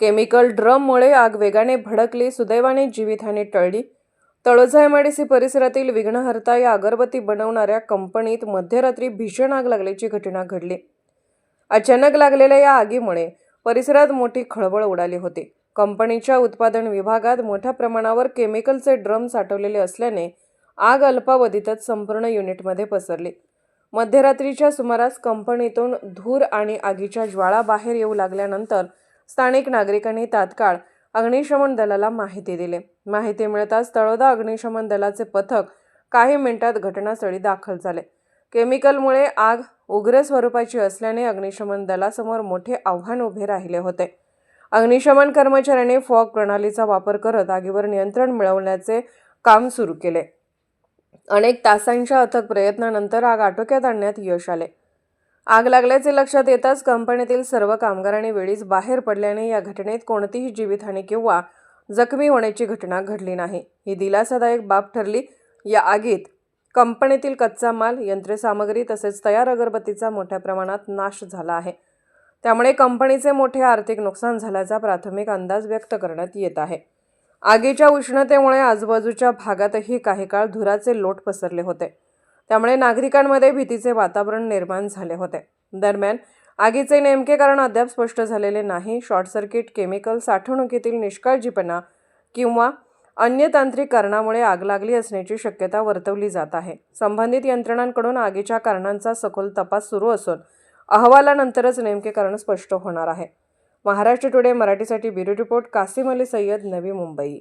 Chemical ड्रममुळे आग वेगाने भडकली सुदैवाने जीवितहानी टळली. तळोजा एमआयडीसी परिसरातील विघ्नहर्ता या अगरबत्ती बनवणाऱ्या कंपनीत मध्यरात्री भीषण आग लागल्याची घटना घडली. अचानक लागलेल्या या आगीमुळे परिसरात मोठी खळबळ उडाली होती. कंपनीच्या उत्पादन विभागात मोठ्या प्रमाणावर केमिकलचे ड्रम साठवलेले असल्याने आग अल्पावधीतच संपूर्ण युनिटमध्ये पसरली. मध्यरात्रीच्या सुमारास कंपनीतून धूर आणि आगीच्या ज्वाळा बाहेर येऊ लागल्यानंतर स्थानिक नागरिकांनी तात्काळ अग्निशमन दलाला माहिती दिली. माहिती मिळताच तळोदा अग्निशमन दलाचे पथक काही मिनिटात घटनास्थळी दाखल झाले. केमिकलमुळे आग उग्र स्वरूपाची असल्याने अग्निशमन दलासमोर मोठे आव्हान उभे राहिले होते. अग्निशमन कर्मचाऱ्यांनी फॉग प्रणालीचा वापर करत आगीवर नियंत्रण मिळवण्याचे काम सुरू केले. अनेक तासांच्या अथक प्रयत्नानंतर आग आटोक्यात आणण्यात यश आले. आग लागल्याचे लक्षात येताच कंपनीतील सर्व कामगारांनी वेळीच बाहेर पडल्याने या घटनेत कोणतीही जीवितहानी किंवा जखमी होण्याची घटना घडली नाही. ही दिलासादायक बाब ठरली. या आगीत कंपनीतील कच्चा माल यंत्रसामग्री तसेच तयार अगरबत्तीचा मोठ्या प्रमाणात नाश झाला आहे. त्यामुळे कंपनीचे मोठे आर्थिक नुकसान झाल्याचा प्राथमिक अंदाज व्यक्त करण्यात येत आहे. आगीच्या उष्णतेमुळे आजूबाजूच्या भागातही काही काळ धुराचे लोट पसरले होते. त्यामुळे नागरिकांमध्ये भीतीचे वातावरण निर्माण झाले होते. दरम्यान आगीचे नेमके कारण अद्याप स्पष्ट झालेले नाही. शॉर्ट सर्किट केमिकल साठवणुकीतील निष्काळजीपणा किंवा अन्य तांत्रिक कारणामुळे आग लागली असण्याची शक्यता वर्तवली जात आहे. संबंधित यंत्रणांकडून आगीच्या कारणांचा सखोल तपास सुरू असून अहवालानंतरच नेमके कारण स्पष्ट होणार आहे. महाराष्ट्र टुडे मराठीसाठी ब्युरो रिपोर्ट कासिम अली सय्यद नवी मुंबई.